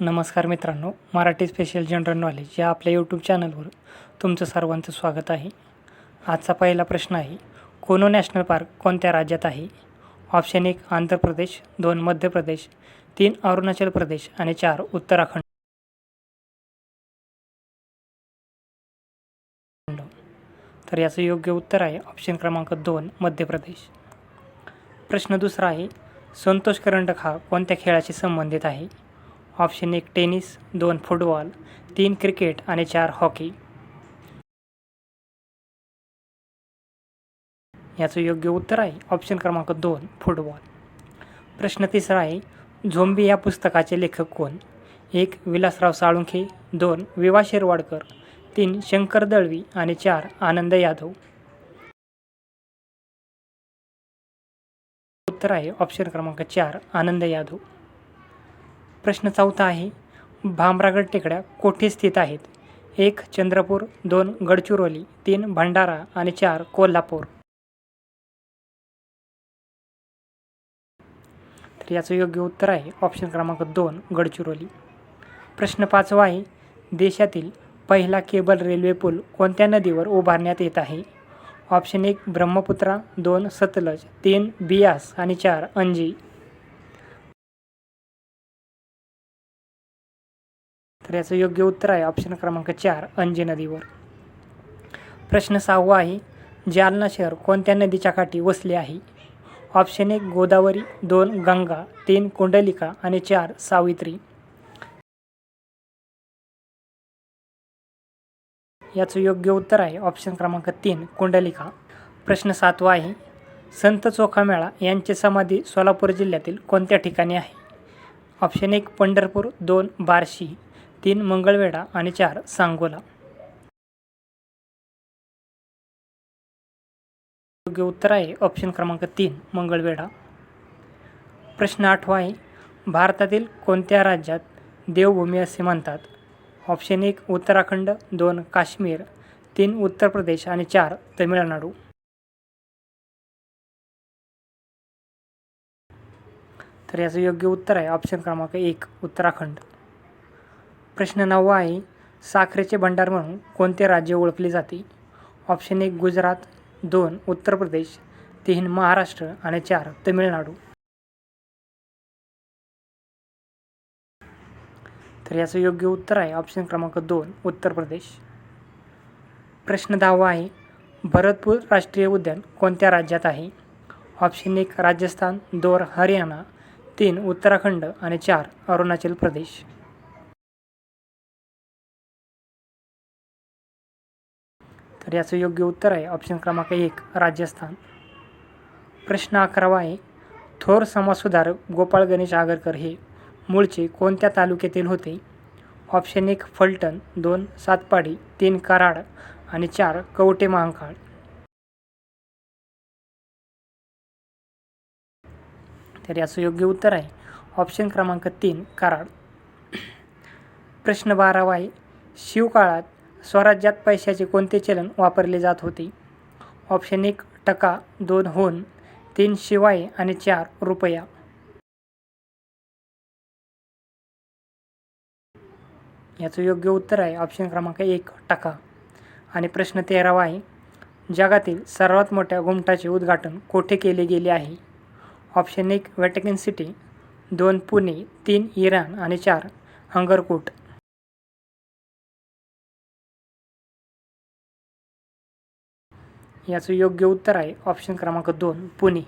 नमस्कार मित्रांनो Marathi special general knowledge या आपल्या यूट्यूब चॅनलवर तुमचं सर्वांचं स्वागत आहे. आजचा पहिला प्रश्न आहे कोनो नॅशनल पार्क कोणत्या राज्यात आहे? ऑप्शन एक आंध्र प्रदेश दोन मध्य प्रदेश तीन अरुणाचल प्रदेश आणि चार उत्तराखंड. तर याचं योग्य उत्तर आहे ऑप्शन क्रमांक दोन मध्य प्रदेश. प्रश्न दुसरा आहे संतोष करंडक हा कोणत्या खेळाशी संबंधित आहे? ऑप्शन एक टेनिस दोन फुटबॉल तीन क्रिकेट आणि चार हॉकी. याचं योग्य उत्तर आहे ऑप्शन क्रमांक दोन फुटबॉल. प्रश्न तिसरा आहे झोंबी या पुस्तकाचे लेखक कोण? एक विलासराव साळुंखे दोन विवा शिरवाडकर तीन शंकर दळवी आणि चार आनंद यादव. उत्तर आहे ऑप्शन क्रमांक चार आनंद यादव. प्रश्न चौथा आहे भामरागड टेकड्या कोठे स्थित आहेत? एक चंद्रपूर दोन गडचिरोली तीन भंडारा आणि चार कोल्हापूर. तर याचं योग्य उत्तर आहे ऑप्शन क्रमांक दोन गडचिरोली. प्रश्न पाचवा आहे देशातील पहिला केबल रेल्वे पूल कोणत्या नदीवर उभारण्यात येत आहे? ऑप्शन एक ब्रह्मपुत्रा दोन सतलज तीन बियास आणि चार अंजी. तर याचं योग्य उत्तर आहे. ऑप्शन क्रमांक चार अंजी नदीवर. प्रश्न सहावा आहे जालना शहर कोणत्या नदीच्या काठी वसले आहे? ऑप्शन एक गोदावरी दोन गंगा तीन कुंडलिका आणि चार सावित्री. याचं योग्य उत्तर आहे. ऑप्शन क्रमांक तीन कुंडलिका. प्रश्न सातवा आहे संत चोखामेळा यांची समाधी सोलापूर जिल्ह्यातील कोणत्या ठिकाणी आहे? ऑप्शन एक पंढरपूर दोन बार्शी. तीन मंगळवेढा आणि चार सांगोला. योग्य उत्तर आहे ऑप्शन क्रमांक तीन मंगळवेढा. प्रश्न आठवा आहे भारतातील कोणत्या राज्यात देवभूमी असे म्हणतात? ऑप्शन एक उत्तराखंड दोन काश्मीर तीन उत्तर प्रदेश आणि चार तमिळनाडू. तर याचं योग्य उत्तर आहे ऑप्शन क्रमांक एक उत्तराखंड. प्रश्न नववा आहे साखरेचे भंडार म्हणून कोणते राज्य ओळखले जाते? ऑप्शन एक गुजरात दोन उत्तर प्रदेश तीन महाराष्ट्र आणि चार तमिळनाडू. तर याचं योग्य उत्तर आहे ऑप्शन क्रमांक दोन उत्तर प्रदेश. प्रश्न दहावा आहे भरतपूर राष्ट्रीय उद्यान कोणत्या राज्यात आहे? ऑप्शन एक राजस्थान दोन हरियाणा तीन उत्तराखंड आणि चार अरुणाचल प्रदेश. तर याचं योग्य उत्तर आहे. ऑप्शन क्रमांक एक राजस्थान. प्रश्न अकरावा आहे थोर समाजसुधारक गोपाळ गणेश आगरकर हे मूळचे कोणत्या तालुक्यातील होते? ऑप्शन एक फलटण. दोन सातपाडी. तीन कराड. आणि चार कवटे महांकाळ. तर याचं योग्य उत्तर आहे. ऑप्शन क्रमांक तीन कराड. प्रश्न बारावा आहे शिवकाळात स्वराज्यात पैशाचे कोणते चलन वापरले जात होते? ऑप्शन एक टका दोन होन तीन शिवाय आणि चार रुपया. याचं योग्य उत्तर आहे ऑप्शन क्रमांक एक टका. आणि प्रश्न तेरावा आहे जगातील सर्वात मोठ्या घुमटाचे उद्घाटन कोठे केले गेले आहे? ऑप्शन एक वॅटिकन सिटी दोन पुणे तीन इराण आणि चार हंगरकोट याचं योग्य उत्तर आहे. ऑप्शन क्रमांक दोन पुणे.